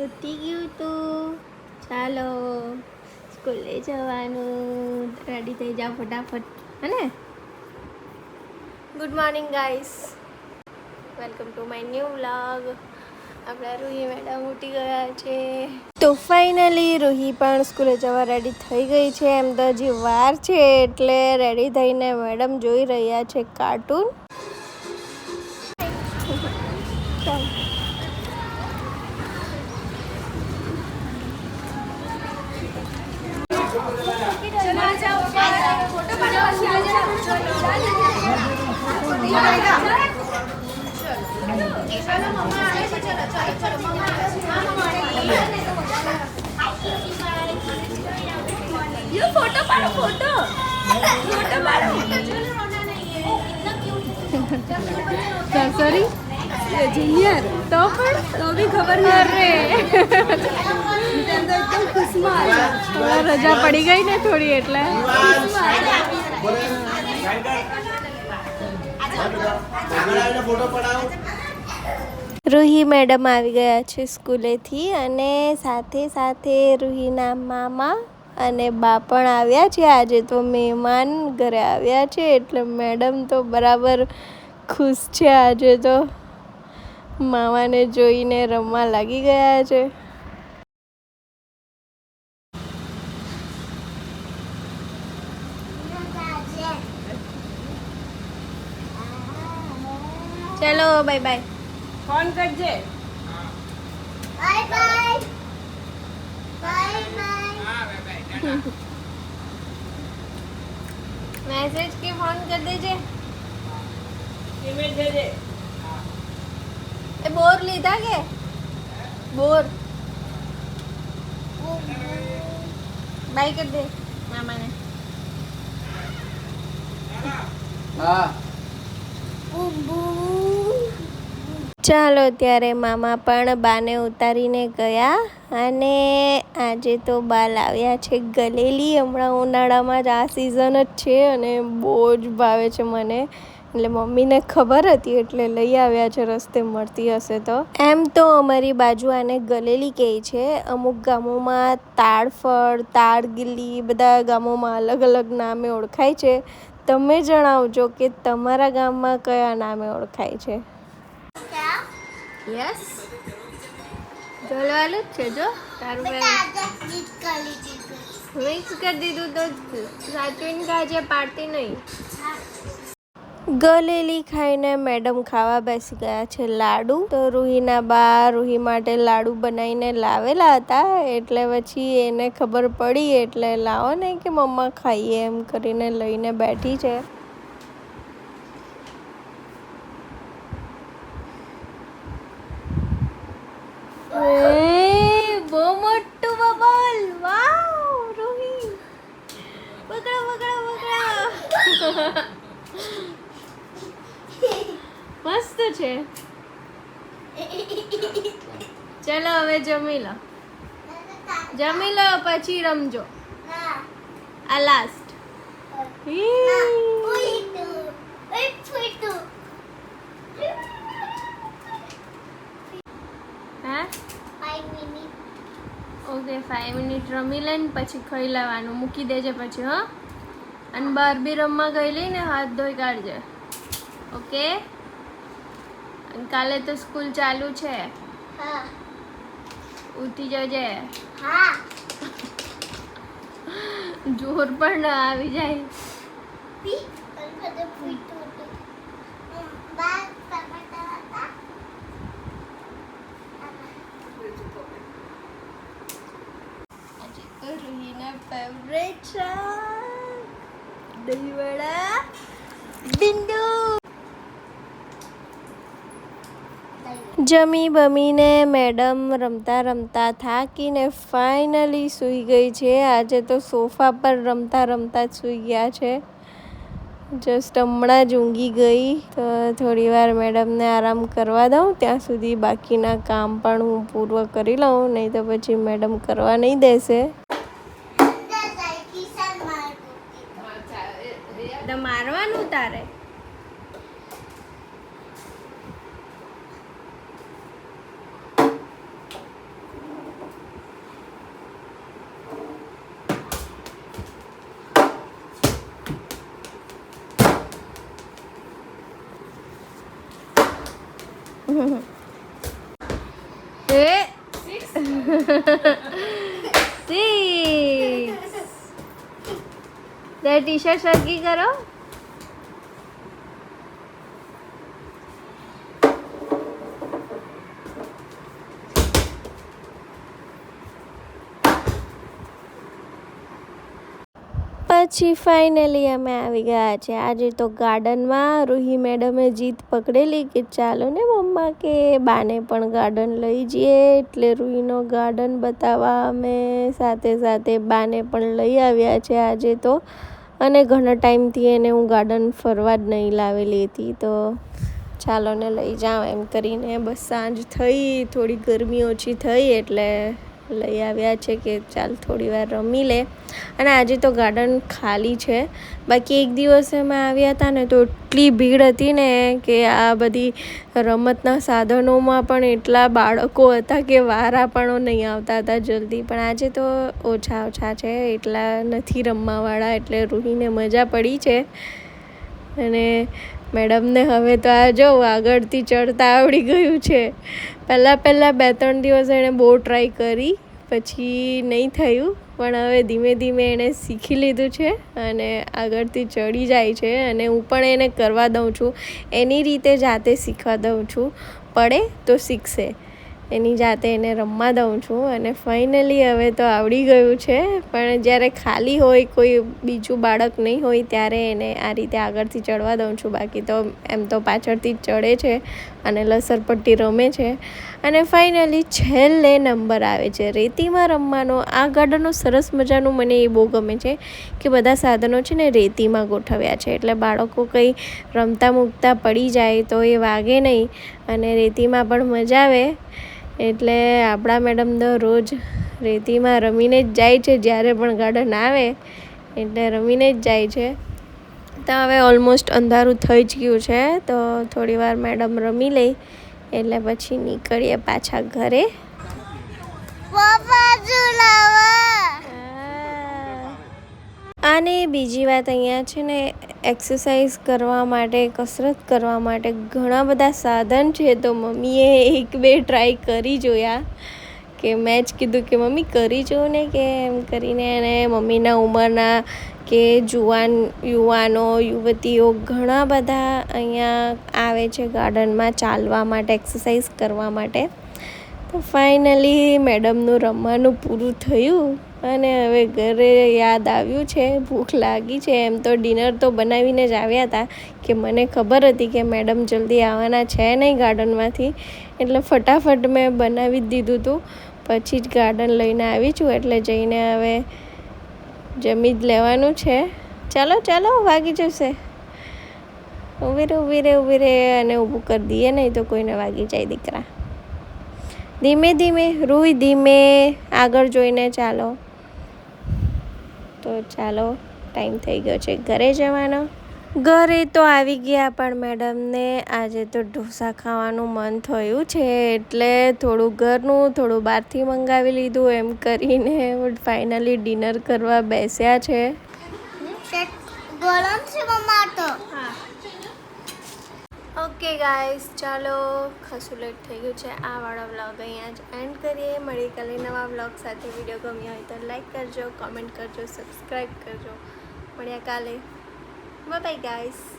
ઉઠી ગયું તું. ચાલો, સ્કૂલે જવાનું. રેડી થઈ જાઓ ફટાફટ. Hey good morning guys welcome to my new vlog આપણા રૂહી મેડમ ઉઠી ગયા છે. તો ફાઇનલી રૂહી પણ સ્કૂલે જવા રેડી થઈ ગઈ છે. એમ તો હજી વાર છે એટલે રેડી થઈને મેડમ જોઈ રહ્યા છે કાર્ટૂન ચાલો ફોટો પાડો ફોટો ફોટો સોરી જુનિયર તો પણ, તો બી ખબર ન રે રજા પડી ગઈ ને થોડી, એટલે રૂહી મેડમ આવી ગયા છે સ્કૂલેથી અને સાથે સાથે રૂહીના મામા અને બા પણ આવ્યા છે. આજે તો મહેમાન ઘરે આવ્યા છે એટલે મેડમ તો બરાબર ખુશ છે. આજે તો મામાને જોઈને રમવા લાગી ગયા છે. ચલો બાય બાય ફોન કરજે Bye bye. Bye bye. Message કે ફોન કરી દેજે ઈમેલ દેજે એ બોર લીધા કે બોર બાય કરી દે મામાને હા ચાલો ત્યારે મામા પણ બાને ઉતારીને ગયા અને આજે તો બા લાવ્યા છે ગલેલી. હમણાં ઉનાળામાં જ આ સિઝન જ છે અને બહુ જ ભાવે છે મને. એટલે મમ્મીને ખબર હતી એટલે લઈ આવ્યા છે, રસ્તે મળતી હશે તો. એમ તો અમારી બાજુ આને ગલેલી કહે છે. અમુક ગામોમાં તાડફળ, તાડગીલી બધા ગામોમાં અલગ અલગ નામે ઓળખાય છે. તમે જણાવજો કે તમારા ગામમાં કયા નામે ઓળખાય છે? યસ જલવાલું જ છે જો તારું મિક્સ કરી દીધું તો સાચવીને ખાજે પાડતી નહીં ગલેલી ખાઈને મેડમ ખાવા બેસી ગયા છે લાડુ તો રૂહીના બા રૂહી માટે લાડુ બનાવીને લાવેલા હતા એટલે પછી એને ખબર પડી એટલે લાવો ને કે મમ્મા ખાઈએ એમ કરીને લઈને બેઠી છે એ બહુ મોટું બબલ વાવ રૂહી પકડો પકડો પકડો મસ્ત છે. ચલો હવે જમી લો. જમી લો પછી રમજો. આ લાસ્ટ હા? ઓકે ફાઈવ મિનિટ રમી લઈને પછી ખાઈ લેવાનું. મૂકી દેજે પછી હા. અને બહાર બી રમવા ગયેલી ને હાથ ધોઈ કાઢજે. ઓકે? અને કાલે તો સ્કૂલ ચાલુ છે. ઉઠી જજે. જોર પણ ના આવી જાય. ફેવરેટ શાક દહીંવડા બિંદુ જમી બમીને મેડમ રમતા રમતા થાકીને ફાઇનલી સૂઈ ગઈ છે આજે તો સોફા પર રમતા રમતા જ સૂઈ ગયા છે જસ્ટ હમણાં જ ઊંઘી ગઈ તો થોડી વાર મેડમને આરામ કરવા દઉં ત્યાં સુધી બાકીના કામ પણ હું પૂર્વ કરી લઉં નહીં તો પછી મેડમ કરવા નહીં દેશે જવું તારે Eh? Six. Six. That t-shirt સરખી કરો પછી ફાઇનલી અમે આવી ગયા છે. આજે તો ગાર્ડનમાં રૂહી મેડમે જીત પકડેલી કે ચાલો ને મમ્મા કે બાને પણ ગાર્ડન લઈ જઈએ એટલે રૂહીનો ગાર્ડન બતાવવા અમે સાથે સાથે બાને પણ લઈ આવ્યા છે આજે તો. અને ઘણા ટાઈમથી એને હું ગાર્ડન ફરવા જ નહીં લાવેલી હતી. તો ચાલો ને લઈ જાઉં એમ કરીને બસ સાંજ થઈ, થોડી ગરમી ઓછી થઈ એટલે લઈ આવ્યા છે કે ચાલ થોડી વાર રમી લે. અને આજે તો ગાર્ડન ખાલી છે. બાકી એક દિવસ અમે આવ્યા હતા ને તો એટલી ભીડ હતી ને કે આ બધી રમતના સાધનોમાં પણ એટલા બાળકો હતા કે વારા પણ નહીં આવતા હતા જલ્દી. પણ આજે તો ઓછા ઓછા છે, એટલા નથી રમવાવાળા, એટલે રૂહીને મજા પડી છે. અને મેડમને હવે તો આ જો આગળથી ચડતા આવડી ગયું છે. પહેલાં પહેલાં બે ત્રણ દિવસ એણે બહુ ટ્રાય કરી, પછી નહીં થયું. પણ હવે ધીમે ધીમે એણે શીખી લીધું છે અને આગળથી ચડી જાય છે અને હું પણ એને કરવા દઉં છું. એની રીતે જાતે શીખવા દઉં છું. પડે તો શીખશે. એની જાતે એને રમવા દઉં છું અને ફાઇનલી હવે તો આવડી ગયું છે, પણ જ્યારે ખાલી હોય, કોઈ બીજું બાળક નહીં હોય, ત્યારે એને આ રીતે આગળથી ચડવા દઉં છું. બાકી તો એમ તો પાછળથી જ ચડે છે અને લસરપટ્ટી રમે છે. અને ફાઇનલી છેલ્લે નંબર આવે છે. રેતીમાં રમવાનો, આ ગાર્ડનનો સરસ મજાનું મને એ બહુ ગમે છે કે બધા સાધનો છે ને રેતીમાં ગોઠવ્યા છે. એટલે બાળકો કંઈ રમતા મૂકતા પડી જાય તો એ વાગે નહીં અને રેતીમાં પણ મજા આવે. એટલે આપણા મેડમ તો રોજ રેતીમાં રમીને જ જાય છે, જ્યારે પણ ગાર્ડન આવે, એટલે રમીને જ જાય છે. તો હવે ઓલમોસ્ટ અંધારું થઈ જ ગયું છે, તો થોડી વાર મેડમ રમી લઈ, એટલે પછી નીકળીએ પાછા ઘરે. પપ્પા અને બીજી વાત અહીંયા છે ને એક્સરસાઇઝ કરવા માટે, કસરત કરવા માટે ઘણા બધા સાધન છે. તો મમ્મીએ એક બે ટ્રાય કરી જોયા કે મેં જ કીધું કે, મમ્મી, કરી જોઉં ને કે એમ કરીને એને મમ્મીના ઉંમરના કે જુવાન, યુવાનો, યુવતીઓ ઘણા બધા અહીંયા આવે છે ગાર્ડનમાં ચાલવા માટે એક્સરસાઇઝ કરવા માટે. તો ફાઇનલી મેડમનું રમવાનું પૂરું થયું. અને હવે ઘરે યાદ આવ્યું છે, ભૂખ લાગી છે, એમ તો ડિનર તો બનાવીને જ આવ્યા હતા કે મને ખબર હતી કે મેડમ જલ્દી આવવાના છે નહીં ગાર્ડનમાંથી. એટલે ફટાફટ મેં બનાવી જ દીધું હતું પછી જ ગાર્ડન લઈને આવી છું, એટલે જઈને હવે જમી જ લેવાનું છે. ચાલો ચાલો, વાગી જશે. ઊભી રે ઊભી રે ઊભી રે અને ઊભું કરી દઈએ નહીં તો કોઈને વાગી જાય દીકરા. ધીમે ધીમે, રૂઈ, ધીમે આગળ જોઈને ચાલો. તો ચાલો, ટાઈમ થઈ ગયો છે ઘરે જવાનો. ઘરે તો આવી ગયા પણ મેડમને આજે તો ઢોસા ખાવાનું મન થયું છે, એટલે થોડું ઘરનું, થોડું બહારથી મંગાવી લીધું એમ કરીને ફાઇનલી ડિનર કરવા બેસ્યા છે. ઓકે ગાઈસ ચાલો ખાસું લેટ થઈ ગયું છે. આ વાળો વ્લોગ અહીંયા જ એન્ડ કરીએ. મળી કાલે નવા વ્લોગ સાથે. વીડિયો ગમ્યો હોય તો લાઈક કરજો કોમેન્ટ કરજો સબસ્ક્રાઈબ કરજો. મળ્યા કાલે. Bye guys